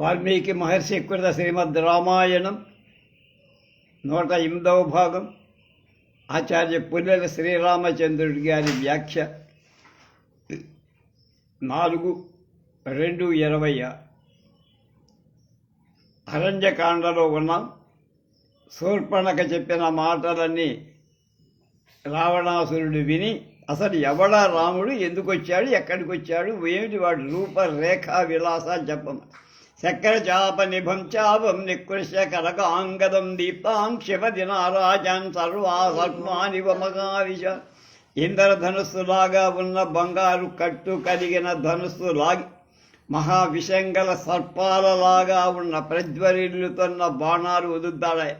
వాల్మీకి మహర్షి కృత శ్రీమద్ రామాయణం నూట ఎనిమిదవ భాగం. ఆచార్య పుల్లెల శ్రీరామచంద్రుడి గారి వ్యాఖ్య. నాలుగు రెండు ఇరవై అరణ్యకాండలో ఉన్నాం శూర్పణక చెప్పిన మాటలన్నీ రావణాసురుడు విని అసలు ఎవడా రాముడు? ఎందుకు వచ్చాడు ఎక్కడికి వచ్చాడు ఏమిటి వాడు? రూపరేఖా విలాస చెప్పమని చెప్పము నిభం చాపం నికృష్య కరకాంగదం దీప్తాం శివది నారాజాన్ సర్వా మగావిష ఇంద్రధనుస్సులాగా ఉన్న బంగారు కట్టు కలిగిన ధనుస్సు లాగి మహావిషంగల సర్పాలలాగా ఉన్న ప్రజ్వరిల్లుతున్న బాణాలు వదులుతాడాయి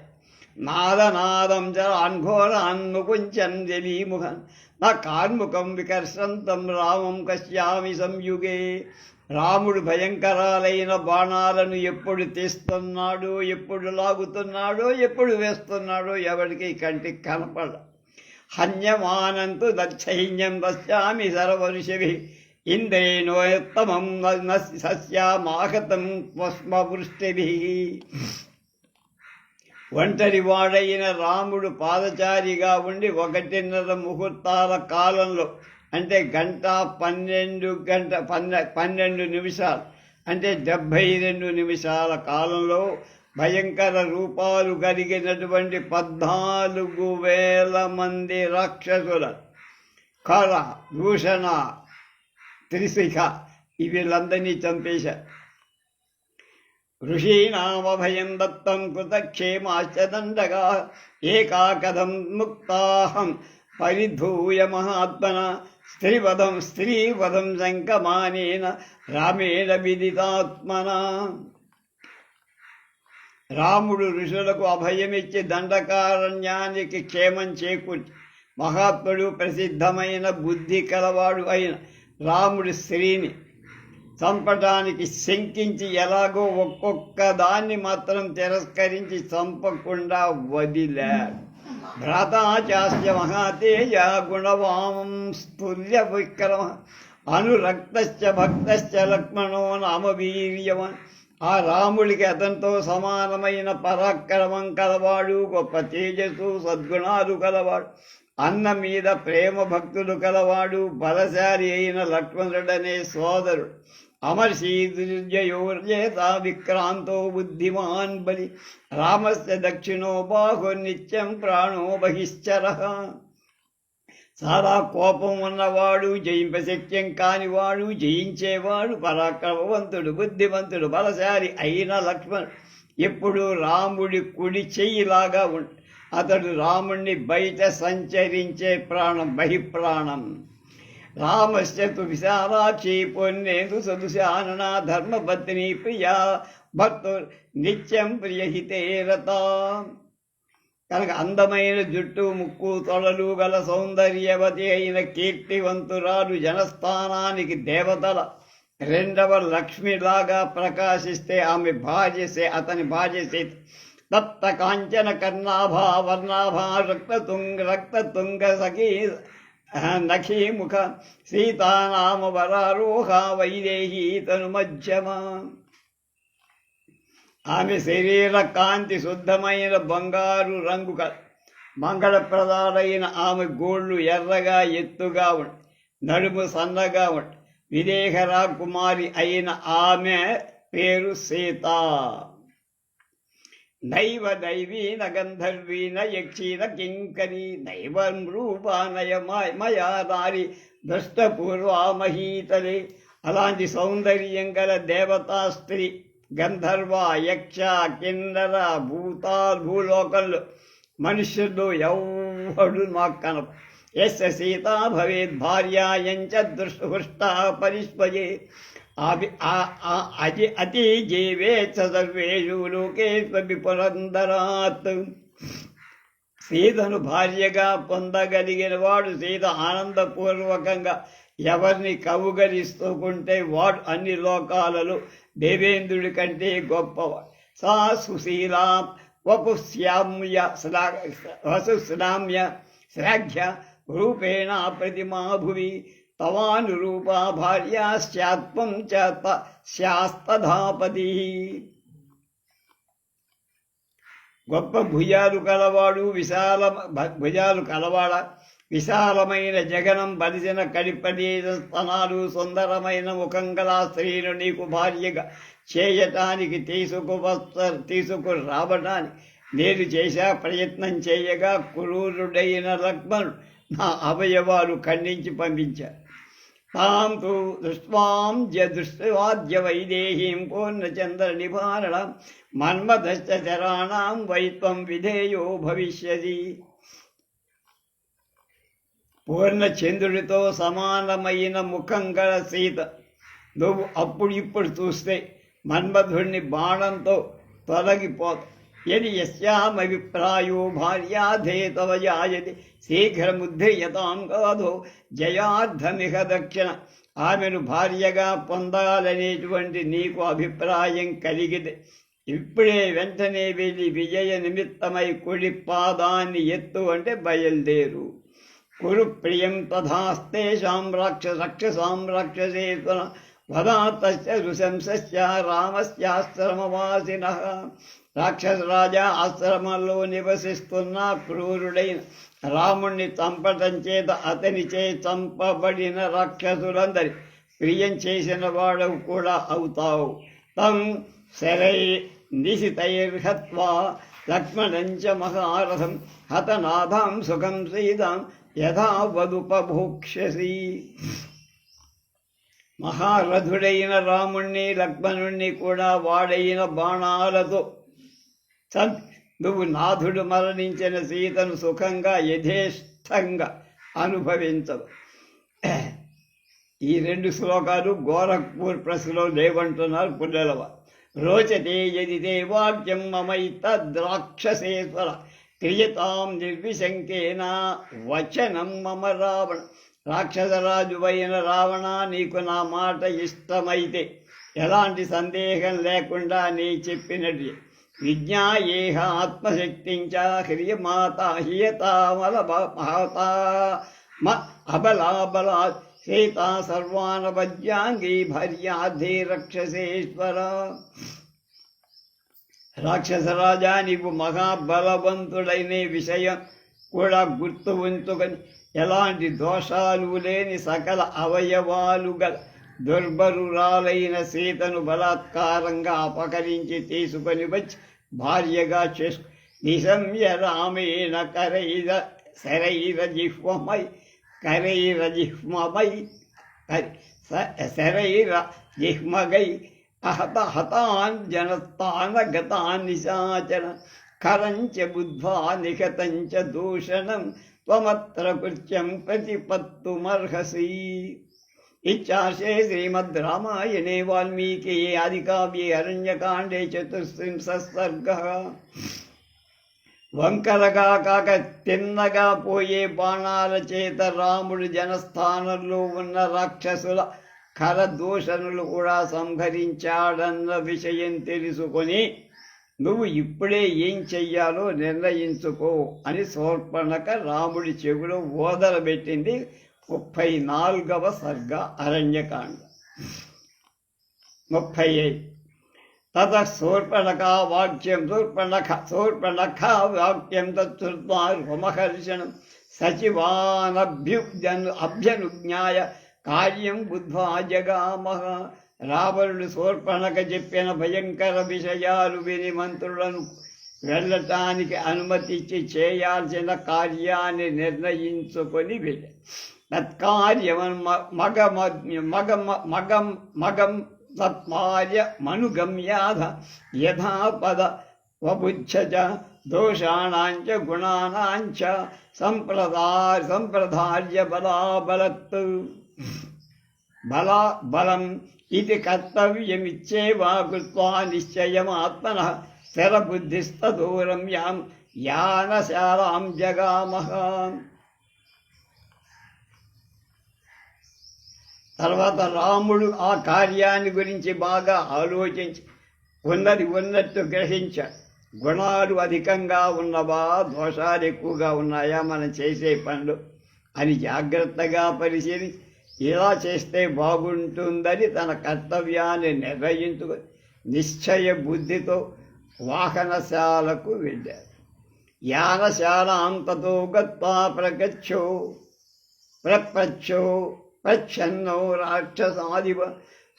నాదనాదం చ అన్ఘోర అన్ముకుంచంజలీముఖం నా కార్ముఖం వికర్షంతం రామం కశ్యామి సంయుగే రాముడు భయంకరాలైన బాణాలను ఎప్పుడు తీస్తున్నాడో ఎప్పుడు లాగుతున్నాడో ఎప్పుడు వేస్తున్నాడో ఎవరికి కంటికి కనపడ హన్యమానంతు దచ్చైన్యం దశ్యామి సర్వరుషభి ఇంద్రేణోత్తమం సస్యామాహతం పుష్పవృష్టిభి ఒంటరి వాడైన రాముడు పాదచారిగా ఉండి ఒకటిన్నర ముహూర్తాల కాలంలో అంటే గంట పన్నెండు గంట పన్నె పన్నెండు నిమిషాలు. అంటే డెబ్భై రెండు నిమిషాల కాలంలో భయంకర రూపాలు కలిగినటువంటి పద్నాలుగు వేల మంది రాక్షసుల కళ భూషణ త్రిశిఖ వీళ్ళందరినీ చంపేశారు ఋషీనామభయం దత్తం కృతక్షేమాశ్చదండగా ఏకా కథం ముక్తాహం పరిధూయ మహాత్మన స్త్రీవదం స్త్రీవదం శంకమానేన రామేణ విదితాత్మన. రాముడు ఋషులకు అభయమిచ్చి దండకారణ్యానికి క్షేమం చేకూర్చి మహాత్ముడు ప్రసిద్ధమైన బుద్ధి కలవాడు అయిన రాముడి స్త్రీని చంపటానికి శంకించి ఎలాగో ఒక్కొక్క దాన్ని మాత్రం తిరస్కరించి చంపకుండా వదిలాడు. భ్రాతాచాస్య మహాతేజ గుణవామం స్తుల్య విక్రమ అనురక్తశ్చ భక్తశ్చ లక్ష్మణో నామవీర్యవన్ ఆ రాముడికి అతనితో సమానమైన పరాక్రమం కలవాడు గొప్ప తేజస్సు సద్గుణాలు కలవాడు అన్న మీద ప్రేమ భక్తులు కలవాడు బలశాలి అయిన లక్ష్మణుడనే సోదరుడు। అమర్షీదుర్జయోర్జేత విక్రాంతో బుద్ధిమాన్ బలి. రామస్య దక్షిణో బాహు నిత్యం ప్రాణో బహిశ్చర. చాలా కోపం ఉన్నవాడు జయింపశక్యం కానివాడు జయించేవాడు పరాక్రమవంతుడు బుద్ధివంతుడు బలశాలి అయిన లక్ష్మణ్. ఎప్పుడు రాముడి కుడి చెయ్యిలాగా ఉంటాడు అతడు రాముణ్ణి బయట సంచరించే ప్రాణం బహిప్రాణం. రామస్య విశాలాక్షి పొన్నేందు సదుశానన ధర్మపత్ని ప్రియా భక్తు నిత్యం ప్రియహితే రత. కనుక అందమైన జుట్టు ముక్కు తొడలు గల సౌందర్యవతి అయిన కీర్తివంతురాలు జనస్థానానికి దేవతల రెండవ లక్ష్మిలాగా ప్రకాశిస్తే ఆమె భాజసే అతని భాజసే. దత్త కాంచన కర్ణాభా వర్ణాభా రక్తతుంగ రక్తతుంగ సఖీ నఖీముఖ సీతానామ వరారోహ వైదేహీ తను మధ్యమ. ఆమె శరీర కాంతి శుద్ధమైన బంగారు రంగు మంగళప్రదాలైన ఆమె గోళ్ళు ఎర్రగా ఎత్తుగా ఉండి నడుము సన్నగా ఉండి విదేహరా కుమారి అయిన ఆమె పేరు సీత. నైవ దైవీన గంధర్వీన యక్షీన కింకరీ నైవ రూపానయ మయా దారి దృష్టపూర్వామహీతలే అలాంటి సౌందర్యం గల దేవతా స్త్రీ గంధర్వ యక్ష కిన్నర భూతా భూలోకంలో మనుష్యుడు ఎవడు మాకు కనప. ఎస్ సీత భవేద్ భార్యాయంచ దృష్ట పరిస్పజే అవి అతి అతి జీవే సర్వేషు లోకేశ్వ విపులందరాత్. సీతను భార్యగా పొందగలిగిన వాడు సీత ఆనందపూర్వకంగా ఎవరిని కవుగరిస్తుంటే వాడు అన్ని లోకాలలో దేవేంద్రుడి కంటే గొప్పవాడు. సా సుశీల వపుశ్యామ్య వసుశ్రామ్య శ్రాఘ్య రూపేణ ప్రతిమా భువి తవానురూపా భార్యా స్యాత్వం చేత శాస్తధాపతి గొప్ప భుజాలు కలవాడు విశాల భుజాలు కలవాడ విశాలమైన జగనం బలిసిన కడిపడేన స్థనాలు సుందరమైన ముఖం గల స్త్రీను నీకు భార్యగా చేయటానికి తీసుకు తీసుకు రావటానికి నేను చేశా ప్రయత్నం చేయగా క్రూరుడైన లక్ష్మణుడు నా అవయవాలు ఖండించి పంపించారు. తాం తు దృష్ట్వాం దృష్టివాద్య వైదేహీం పూర్ణచంద్ర నిభారణ మన్మధశ్చ వైత్వం విధేయో భవిష్యది పూర్ణచంద్రుడితో సమానమైన ముఖం గల సీత నువ్వు అప్పుడు ఇప్పుడు చూస్తే మన్మధుడిని బాణంతో తొలగిపోత యది యస్యామభిప్రాయో భార్యాధే తవ జాయతి శీఘ్రముద్ధయతాం గాధో జయార్థమిహ దక్షిణ ఆమెను భార్యగా పొందాలనేటువంటి నీకు అభిప్రాయం కలిగితే ఇప్పుడే వెంటనే వెళ్ళి విజయ నిమిత్తమై కొడి పాదాన్ని ఎత్తు అంటే బయలుదేరు। కురు ప్రియం తథాస్తేషాం రక్ష రక్షసాం వదా తస్య రుశంసస్య రామస్యాశ్రమవాసిన। రాక్షసరాజ ఆశ్రమంలో నివసిస్తున్న క్రూరుడైన రాముణ్ణి చంపటం చేత అతనిచే చంపబడిన రాక్షసులందరి ప్రియం చేసిన వాడవు కూడా అవుతావు. తం శరై నిశితైర్హత్వా లక్ష్మణంచ మహారథం హతనాథాం సుఖం సీతాం యథా వదుపభోక్ష్యసి. మహారథుడైన రాముణ్ణి లక్ష్మణుణ్ణి కూడా వాడైన బాణాలతో చంపి నువ్వు నాథుడు మరణించిన సీతను సుఖంగా యథేష్టంగా అనుభవించవు. ఈ రెండు శ్లోకాలు గోరఖ్పూర్ ప్రెస్లో లేవంటున్నారు పుల్లెలవ. రోచతే యది వాక్యం మమై తద్రాక్షసేశ్వర క్రియతాం నిర్విశంకేన వచనం మమ రావణ. రాక్షసరాజువైన రావణ నీకు నా మాట ఇష్టమైతే ఎలాంటి సందేహం లేకుండా నీ చెప్పినట్టు విజ్ఞాయేహ ఆత్మశక్తించ హ్రియమాత హియతామల మహతా. మ అబలాబలా సీతా సర్వానవజ్యాంగీ భర్యాధే రక్షసేశ్వర. రాక్షసరాజా నీవు మహాబలవంతుడైన విషయం కూడా గుర్తు ఉంచుకొని ఎలాంటి దోషాలు లేని సకల అవయవాలు గల దుర్బరురాలైన సీతను బలాత్కారంగా అపకరించి తీసుకొని వచ్చి భార్యగా చేసు నిశమ్య రామేణ కరైర శరైర జిహ్వమై కరైర జిహ్మమై శరైర జిహ్మగై అహత హతాన్ జనత్తాన గతాన్ నిశాచన కరంచ బుద్ధ్వా నిహతంచ దూషణం త్వమత్ర కృత్యం ప్రతిపత్తుమర్హసి. ఇచ్చాశే శ్రీమద్ రామాయణే వాల్మీకి ఆదికావ్యే అరణ్యకాండే చతుస్త్రింశ సర్గ వంకరగా కాక తిన్నగా పోయే బాణాల చేత రాముడు జనస్థానంలో ఉన్న రాక్షసుల కరదూషణలు కూడా సంహరించాడన్న విషయం తెలుసుకొని నువ్వు ఇప్పుడే ఏం చెయ్యాలో నిర్ణయించుకో అని శూర్పణక రాముడి చెవిలో ఓదరబెట్టింది ముప్పై నాలుగవ సర్గ అరణ్యకాండ. ముప్పై ఐదు తత శూర్పణక వాక్యం శూర్పణఖ శూర్పణఖ వాక్యం తత్మహర్షణం సచివానభ్యుజను అభ్యనుజ్ఞాయ కార్యం బుద్ధ్వా జగామహ. రావణుడు శూర్పణక చెప్పిన భయంకర విషయాలు విని మంత్రులను వెళ్ళటానికి అనుమతిచ్చి చేయాల్సిన కార్యాన్ని నిర్ణయించుకొని వెళ్ళ తత్కార్యమన్ మగ మగ మగం మగం తత్కార్య మనుగమ్యాధ యథాపద వబుచ్చ దోషాణాంచ గుణానాంచ సంప్రదా సంప్రదార్య బలాబలత్ బలా బలం ఇది కర్తవ్యమిచ్చేవా కృత్వా నిశ్చయమాత్మన స్థిరబుద్ధిస్తదూరం యాం యానశాలాం జగామహ తర్వాత రాముడు ఆ కార్యాన్ని గురించి బాగా ఆలోచించి ఉన్నది ఉన్నట్టు గ్రహించాడు. గుణాలు అధికంగా ఉన్నవా దోషాలు ఎక్కువగా ఉన్నాయా మనం చేసే పనులు అని జాగ్రత్తగా పరిశీలించి ఇలా చేస్తే బాగుంటుందని తన కర్తవ్యాన్ని నిర్ణయించుకొని నిశ్చయ బుద్ధితో వాహనశాలకు వెళ్ళారు యానశాల అంతతో గత్వా ప్రగచ్చో ప్రపచ్చో ప్రచ్ఛన్నో రాక్షసాదివ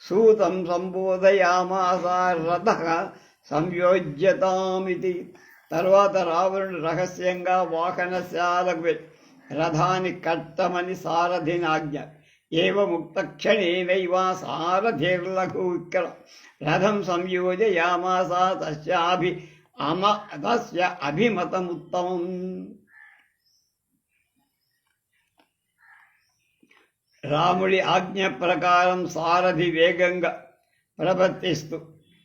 సూతం సంబోధయామాస రథ సంయోజ్యతామితి తర్వాత రావణుడు రహస్యంగా వాహనశాలకు రథాన్ని కట్టమని సారథిని ఆజ్ఞ. ఏవ ముక్తక్షణేనైవ సారథిర్లకు ఇక్కడ. రథం సంయోజయామాస తస్యాభి అమ తస్య అభిమతముత్తమం. రాముడి ఆజ్ఞ ప్రకారం సారథి వేగంగా ప్రవర్తిస్తూ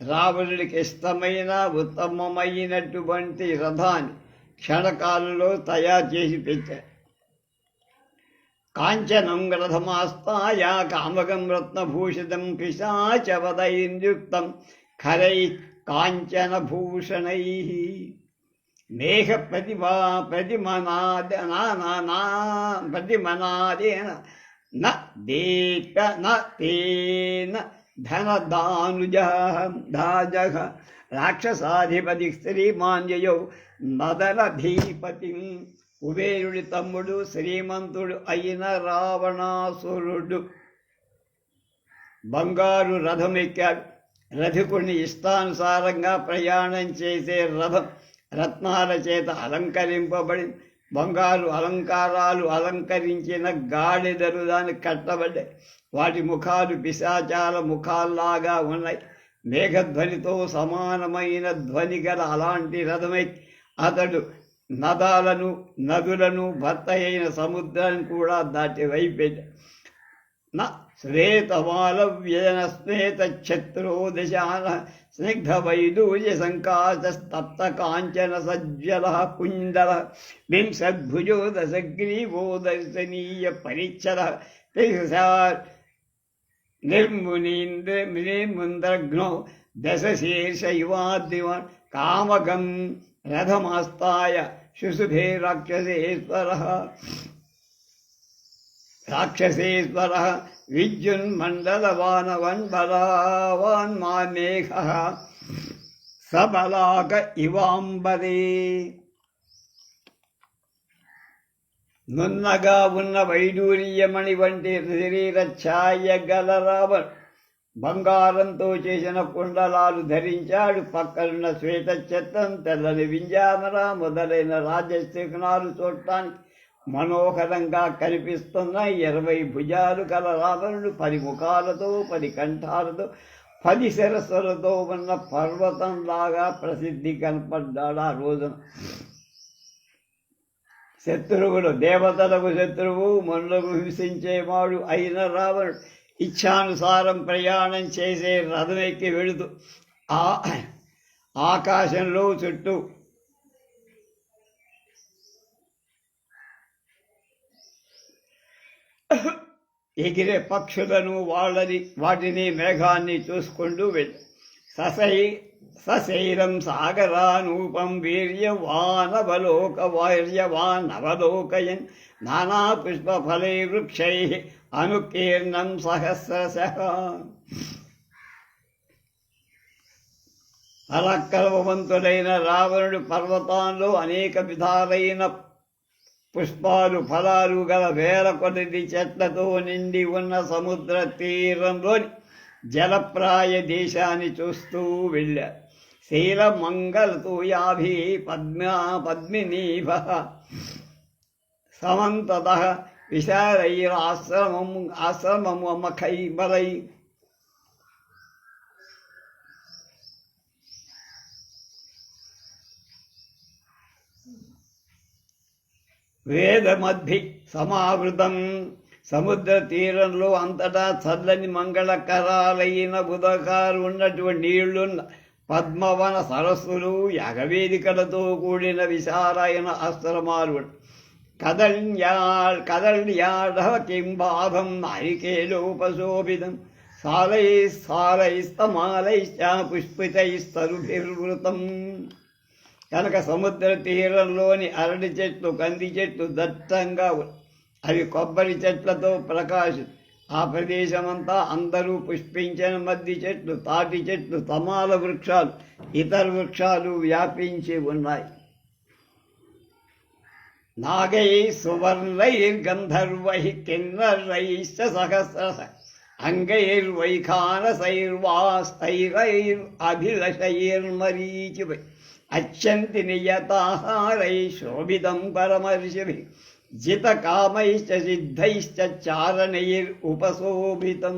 రావణుడికి ఇష్టమైన ఉత్తమమైనటువంటి రథాన్ని క్షణకాలంలో తయారు చేసి పెట్టారు కాంచనం రథమాస్తాయ కామగం రత్నభూషితం పిశాచవదైర్యుక్తం ఖరై కాంచనభూషణై. మేఘ ప్రతిమా ప్రతిమనాద నా ప్రతిమనాదేన న దేక న తేన ధనదానుజ దాజ రాక్షసాధిపతి శ్రీమాంజయౌ మదనధీపతి కుబేరుడి తమ్ముడు శ్రీమంతుడు అయిన రావణాసురుడు. బంగారు రథం ఎక్కాడు రథికుడిని ఇష్టానుసారంగా ప్రయాణం చేసే రథం రత్నాల చేత అలంకరింపబడి బంగారు అలంకారాలు అలంకరించిన గాడిదలు దాన్ని కట్టబడ్డాయి. వాటి ముఖాలు పిశాచాల ముఖాల్లాగా ఉన్నాయి. మేఘధ్వనితో సమానమైన ధ్వని గల అలాంటి రథమై అతడు నదాలను నదులను భర్త అయిన సముద్రాన్ని కూడా దాటి వైపెట్టాడు. न श्रेतमालव्ययन स्नेतक्षत्रो दिशान स्निग्ध वैदूर्य दिशानः कांचन सज्जल कुन्दलः विंशद्भुजो दशग्रीवो दर्शनीयपरिच्छदः निर्मुनीन्द्र निर्मुन्द्रघ्नो दशशीर्षयुवाद्रिवन् कामकं रथमास्ताय शुशुभे राक्षसेश्वरः। రాక్షసేశ్వర రాక్షసేశ్వర విద్యున్మండలవానవన్ బలావాన్ సబలాక ఇవాంబరే నున్నగా ఉన్న వైడూర్యమణి వంటి శరీర ఛాయ గల రావణ్ బంగారంతో చేసిన కుండలాలు ధరించాడు పక్కనున్న శ్వేత చెత్తం తెల్లని వింజామర మొదలైన రాజశిఖనాలు చూడటానికి మనోహరంగా కనిపిస్తున్న ఇరవై భుజాలు గల రావణుడు పది ముఖాలతో పది కంఠాలతో పది శిరస్సులతో ఉన్న పర్వతంలాగా ప్రసిద్ధి కనపడ్డాడు ఆ రోజున. శత్రువులు దేవతలకు శత్రువు మనులకు హింసించేవాడు అయిన రావణుడు. ఇచ్ఛానుసారం ప్రయాణం చేసే రథం ఎక్కి వెళుతూ ఆ ఆకాశంలో చుట్టూ ఎగిరే పక్షులను వాళ్ళని వాటిని మేఘాన్ని చూసుకుంటూ వెళ్ళి. ససై సశైలం సాగరానూపం వీర్యవానవలోక వార్యవానవలోకయన్ నానా పుష్పఫలై వృక్షై అనుకీర్ణం సహస్రశ. అలక్కలవంతుడైన రావణుడు పర్వతాల్లో అనేక విధాలైన పుష్పాలు ఫలాలు గల వేల కొద్ది చెట్లతో నిండి ఉన్న సముద్ర తీరంలోని జలప్రాయ దేశాన్ని చూస్తూ వెళ్ళారు శీలమంగళతో యాభి పద్మా పద్మినీభ సమంతత విశాలైరాశ్రమం ఆశ్రమము మఖైబలై వేదమద్భి సమావృతం. సముద్ర తీరంలో అంతటా చల్లని మంగళకరాలైన బుధకారు ఉన్నటువంటి నీళ్ళు పద్మవన సరస్సులు యగవేదికలతో కూడిన విశాలైన అస్త్రమారు కదళ్యా కదళ్యాఢవ కింబాధం నారికేలోపశోభితం. సాలై సాలైస్తమాలైశ్చ పుష్పితైస్తరుభిర్వృతం. కనుక సముద్ర తీరంలోని అరటి చెట్లు కంది చెట్లు దట్టంగా అవి కొబ్బరి చెట్లతో ప్రకాశం ఆ ప్రదేశమంతా అందరూ పుష్పించిన మద్ది చెట్లు తాటి చెట్లు తమాల వృక్షాలు ఇతర వృక్షాలు వ్యాపించి ఉన్నాయి. నాగై సువర్ణైర్గంధర్వై కిన్నరైశ్చ సహస్ర అంగైర్వైఖానసైర్వాస్తైరైరభిలషైర్మరీచివై అచ్చంతి నియతాహారై శోభితం పరమర్షిభి జితకామైశ్చ సిద్ధైశ్చ చారణైర్ ఉపశోభితం.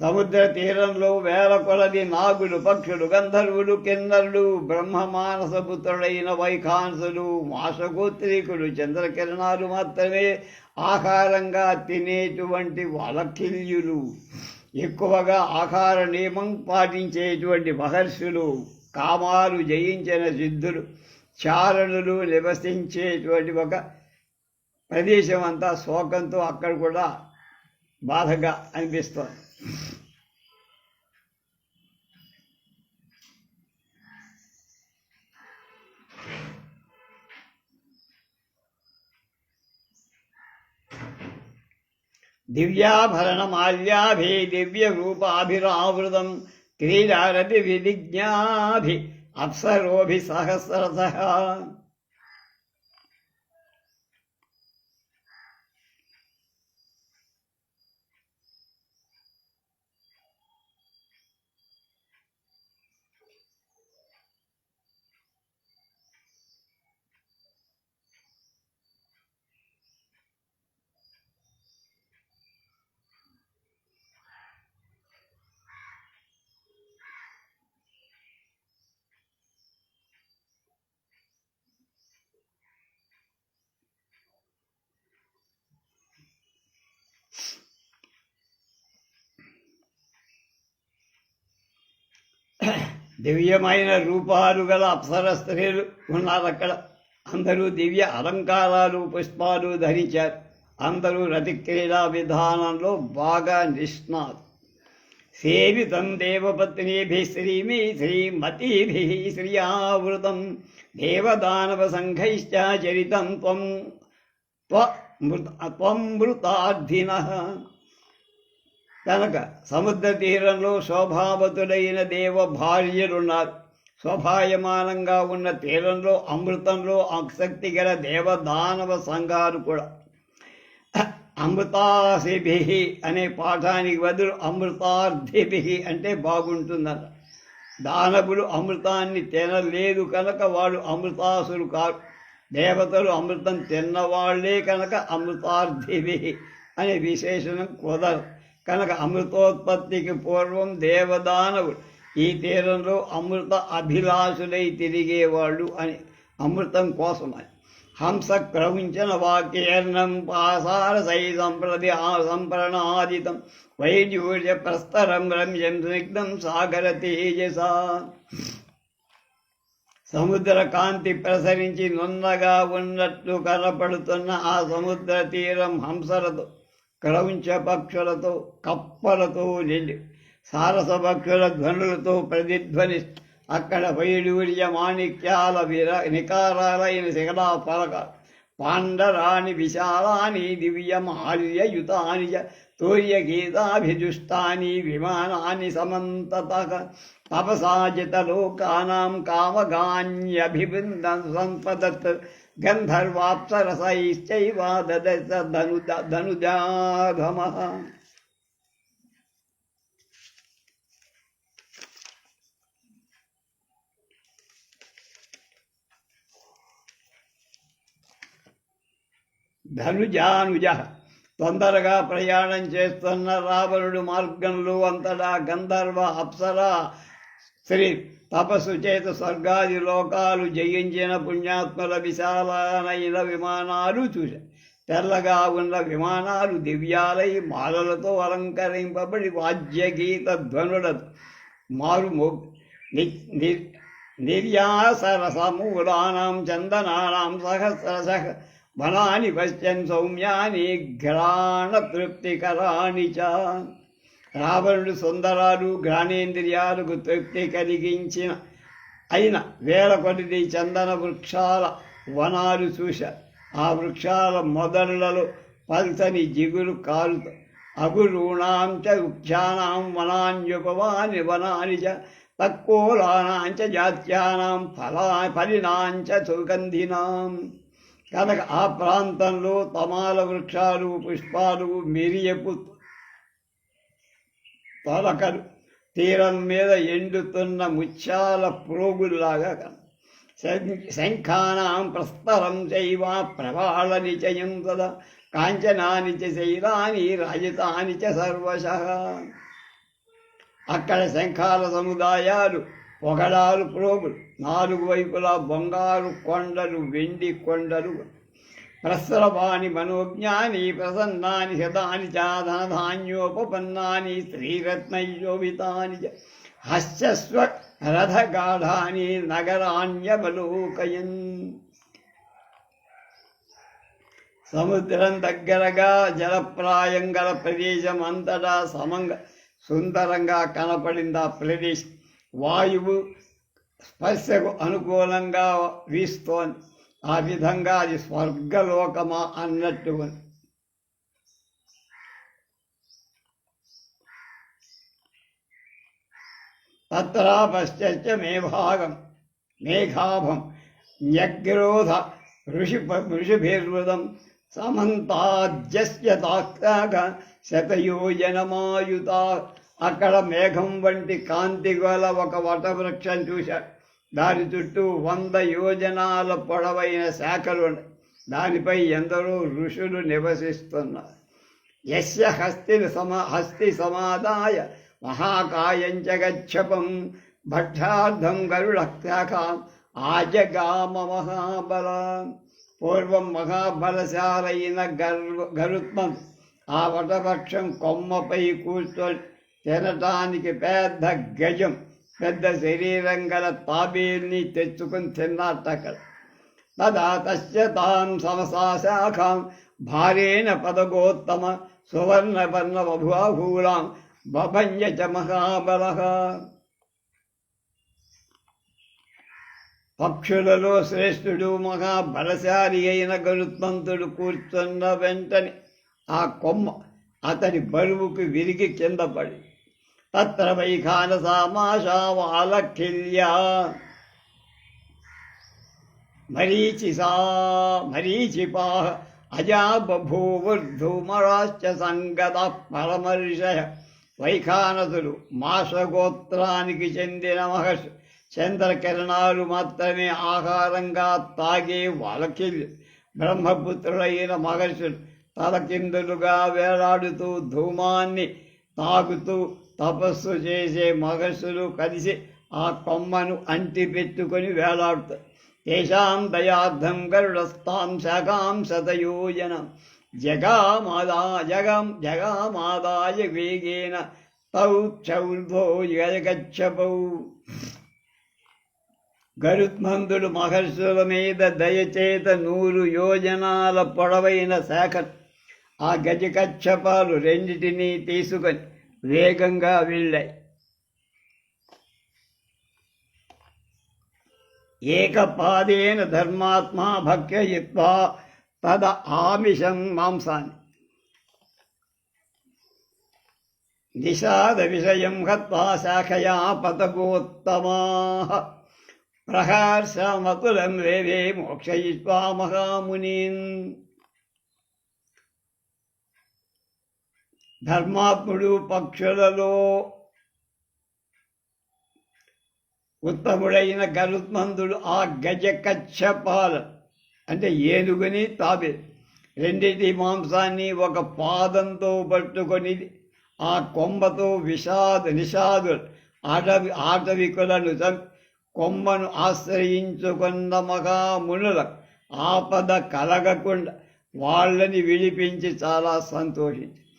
సముద్ర తీరంలో వేల కొలది నాగులు పక్షులు గంధర్వులు కిన్నరులు బ్రహ్మమానసపుత్రుడైన వైఖాన్సులు మాసగోత్రీకులు చంద్రకిరణాలు మాత్రమే ఆహారంగా తినేటువంటి వలకిల్యులు ఎక్కువగా ఆహార నియమం పాటించేటువంటి మహర్షులు. కామాలు జయించిన సిద్ధులు చారణులు నివసించేటువంటి ఒక ప్రదేశం అంతా శోకంతో అక్కడ కూడా బాధగా అనిపిస్తుంది. దివ్యాభరణమాల్యాభి దివ్యరూపాభిరావృతం క్రీడారతి విధిజ్ఞాభి అప్సరోభి సహస్రశ దివ్యమైన రూపాలు గల అప్సర స్త్రీలు ఉన్నారు అక్కడ. అందరూ దివ్య అలంకారాలు పుష్పాలు ధరించారు. అందరూ రతి క్రీడా విధానంలో బాగా నిష్ణాలు. సేవితం దేవపత్నీభి శ్రీమి శ్రీమతీభి శ్రియావృతం దేవదానవ సంఘైశ్చ చరితం త్వం త్వం మృతార్థిన. కనుక సముద్ర తీరంలో శోభావతుడైన దేవ భార్యలున్నారు శోభాయమానంగా ఉన్న తీరంలో అమృతంలో ఆసక్తి గల దేవదానవ సంఘాలు కూడా. అమృతాసిభి అనే పాఠానికి బదులు అమృతార్థిభి అంటే బాగుంటుందన్న దానవులు అమృతాన్ని తినలేదు కనుక వాళ్ళు అమృతాసులు కారు. దేవతలు అమృతం తిన్నవాళ్ళే కనుక అమృతార్థిభి అనే విశేషణం కుదరదు. కనుక అమృతోత్పత్తికి పూర్వం దేవదానవుడు. ఈ తీరంలో అమృత అభిలాషులై తిరిగేవాళ్ళు అని అమృతం కోసమని. హంస క్రవించిన వాక్యర్ణం పాసార సై సంప్రది సంప్రణాదితం. వైడ్యూర్య ప్రస్తరం రమ్యం స్నిగ్ధం సాగర తేజస. సముద్ర కాంతి ప్రసరించి నున్నగా ఉన్నట్లు కనపడుతున్న ఆ సముద్ర తీరం హంసలతో క్రౌంచ పక్షులతో కప్పలతో నిండి సారస పక్షుల ధ్వనులతో ప్రతిధ్వని అక్కడ వైడూర్య మాణిక్యాల విర నికారాలైన శిఖలా పలక పాండరాని విశాలాని దివ్యమాల్యయుతాని తూర్య గీతాభిదుష్టాని విమానాన్ని సమంతత తపసాజిత లోకానాం కామగాన్యభిబింద సంపదత్ గంధర్వాప్సరసైశ్చైవ దదశ ధను ధనుజాధమ ధనుజానుజ తొందరగా ప్రయాణం చేస్తున్న రావణుడు మార్గంలో అంతటా గంధర్వ అప్సర శ్రీ తపస్సు చేత స్వర్గాది లోకాలు జయించిన పుణ్యాత్మల విశాలమైన విమానాలు చూశారు తెల్లగా ఉన్న విమానాలు దివ్యాలై మాలలతో అలంకరింపబడి వాద్యగీత ధ్వనులతో మారు నిర్యాసరసమూలానాం చందనానాం సహ బలాని పశ్చన్ సౌమ్యాని ఘ్రాణ తృప్తికరాణి చ రావణుడు సుందరాలు ఘ్రాణేంద్రియాలకు తృప్తి కలిగించిన అయిన వేల కొద్ది చందన వృక్షాల వనాలు చూశారు ఆ వృక్షాల మొదళ్ళలో పల్సని జిగురు కాలుత అగురూణాం వృక్షాణం వనాన్యుపవాని వనాని చ తక్కువలానాంచ జాత్యానాం ఫలా ఫలినాంచ సుగంధినాం. కనుక ఆ ప్రాంతంలో తమాల వృక్షాలు పుష్పాలు మిరియపు తొలకలు తీరం మీద ఎండుతున్న ముత్యాల ప్రోగుల్లాగా కన. శంఖానాం ప్రస్తరం చైవ ప్రవాళ నిచయం తద కాంచనాని చ శైలాని రాజితాని చ సర్వశ. అక్కడ శంఖాల సముదాయాలు పొగడాలు ప్రోగులు నాలుగు వైపులా బంగారు కొండలు వెండి కొండలు. ప్రసరవాణి మనోజ్ఞాని ప్రసన్నాని శతాని చాధనధాన్యోపన్నాని శ్రీరత్నయోభితాని చ హస్యస్వ రథగాఢాని నగరాణ్యవలోకయన్. సముద్రం దగ్గరగా జలప్రాయం గల ప్రదేశం అంతటా సమంగా సుందరంగా కనపడింది ఆ ప్రదేశం. వాయువు స్పర్శకు అనుకూలంగా వీస్తోంది. ఆ విధంగా అది స్వర్గలోకమా అన్నట్టు. తత్రాపశ్చ తత్రా మే భాగం మేఘాభం న్యగ్రోధ ఋషి ఋషిభిర్వృదం సమంతాజ్యస్య తాక్తాగ శతయోజనమాయుత అక్కడ మేఘం వంటి కాంతి గల ఒక వటవృక్షం చూశాడు దాని చుట్టూ వంద యోజనాల పొడవైన శాఖలు ఉన్నాయి. దానిపై ఎందరో ఋషులు నివసిస్తున్నారు. యస్య హస్తి సమా హస్తి సమాదాయ మహాకాయంచ గచ్చపం భక్షార్థం గరుడశాఖ ఆజగామ మహాబల. పూర్వం మహాబలశాలైన గర్వ గరుత్మం ఆ వటపక్షం కొమ్మపై కూర్చొని తినటానికి పెద్ద గజం. పెద్ద శరీరం గల తాబేల్ని తెచ్చుకుని తిన్నట్టక్కడ తదా తస్య తాం సమసాశాఖాం భారేణ పదగోత్తమ సువర్ణవర్ణ బభువాహూలాం బభంజ చ మహాబల. పక్షులలో శ్రేష్ఠుడు మహాబలశాలి అయిన గరుత్మంతుడు కూర్చున్న వెంటనే ఆ కొమ్మ అతని బరువుకు విరిగి కింద పడి తత్ర వైఖాన సామాశావాలఖిల్యా మరీచిసా మరీచిపా అజా బభూవుర్ధూమరాశ్చ సంగత పరమర్షయ. వైఖానసులు మాసగోత్రానికి చెందిన మహర్షి. చంద్రకిరణాలు మాత్రమే ఆహారంగా తాగే వాలకిల్లు బ్రహ్మపుత్రులైన మహర్షులు తలకిందులుగా వేలాడుతూ ధూమాన్ని తాగుతూ తపస్సు చేసే మహర్షులు కలిసి ఆ కొమ్మను అంటి పెట్టుకొని వేలాడుతారు తేషాం దయార్థం గరుడస్థాం శాఖాం శతయోజనం. జగామాదా జగం జగామాదాయ వేగేన తౌ చౌర్భో జగచ్చపౌ గరుత్మంతుడు మహర్షుల మీద దయచేత నూరు యోజనాల పొడవైన శాఖ. ఆ గజకచ్చపాలు రెండిటినీ తీసుకొని వేగంగా వెళ్ళాయి. ఏకపాదేన ధర్మాత్మా భక్ష్యయిత్వా తద ఆమిషం మాంసాన్ని. నిషాద విషయం హత్వా శాఖయా పతకోత్తమా. ప్రహర్షమతులం వేవే మోక్షయిత్వా మహామునీన్. ధర్మాత్ముడు పక్షులలో ఉత్తముడైన గరుత్మంతుడు ఆ గజ కచ్చపాల అంటే ఏనుగుని తాబే రెండిటి మాంసాన్ని ఒక పాదంతో పట్టుకొని ఆ కొమ్మతో విషాద నిషాదు ఆటవి ఆటవికులను కొమ్మను ఆశ్రయించుకున్న మహామునుల ఆపద కలగకుండా వాళ్ళని విడిపించి చాలా సంతోషించి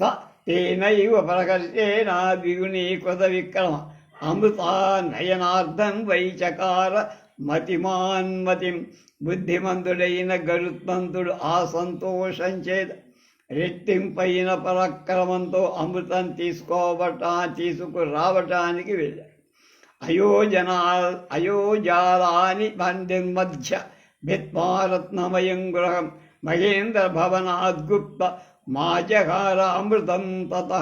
స తేనైవ ప్రకర్షేణ ద్విగుణీకృత విక్రమ అమృత నయనార్థం వైచకార మతిమాన్మతిం బుద్ధిమంతుడైన గరుత్మంతుడు ఆ సంతోషం చేత రెట్టింపైన పరాక్రమంతో అమృతం తీసుకోవటా తీసుకురావటానికి వెళ్ళాడు అయోజనా అయోజాలాని బంధిం మధ్య భిత్వారత్నమయం గృహం మహేంద్ర భవనాద్గుప్త మాచహార అమృతం తత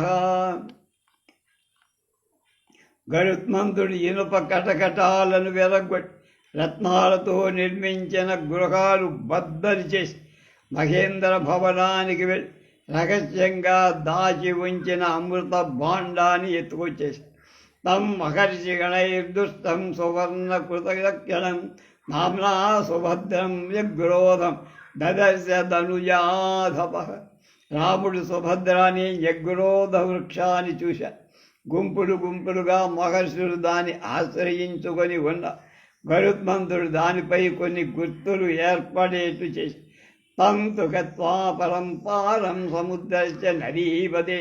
గరుత్మంతుడు ఇనుప కటకటాలను వెరగొట్టి రత్నాలతో నిర్మించిన గృహాలు బద్దలు చేసి మహేంద్ర భవనానికి వెళ్ళి రహస్యంగా దాచి ఉంచిన అమృత భాండాన్ని ఎత్తుకొచ్చేసి తం మహర్షి గణైర్దుష్టం సువర్ణ కృతజ్ఞం నామ్నా సుభద్రం యగ్రోధం దదర్శ ధనుజాధప. రాముడు సుభద్రాని యగ్రోధ వృక్షాన్ని చూశా. గుంపులు గుంపులుగా మహర్షులు దాన్ని ఆశ్రయించుకొని ఉన్న గరుత్మంతుడు దానిపై కొన్ని గుర్తులు ఏర్పడేట్టు చేసి తంతు గత్వా పరంపారం సముద్రస్య నదీపదే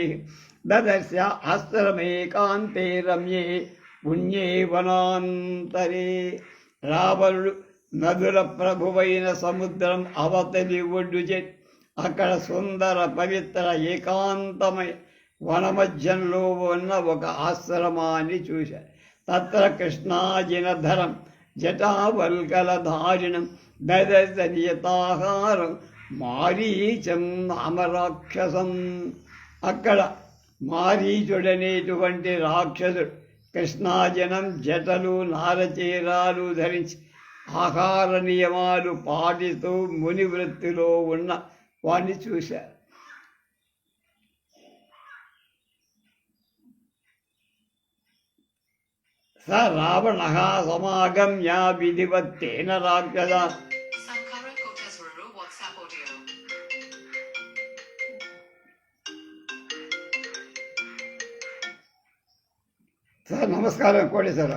దదర్శ అస్త్రమేకాంతే రమ్యే పుణ్యే వనాంతరే. రావణుడు నదుల ప్రభువైన సముద్రం అవతలి ఒడ్డు చే అక్కడ సుందర పవిత్ర ఏకాంతమై వనమధ్యంలో ఉన్న ఒక ఆశ్రమాన్ని చూశారు. తత్ర కృష్ణాజినధరం జటావల్కలధారిణం దదర్శనియతాహారం మారీచం అమరాక్షసం. అక్కడ మారీచుడనేటువంటి రాక్షసుడు కృష్ణాజనం జటలు నారచీరాలు ధరించి ఆహార నియమాలు పాటిస్తూ ముని వృత్తిలో ఉన్న వాణ్ణి చూశారు స రావణ సమాగమ్య విధివత్తేన audio. సార్ నమస్కారం కోటేశ్వర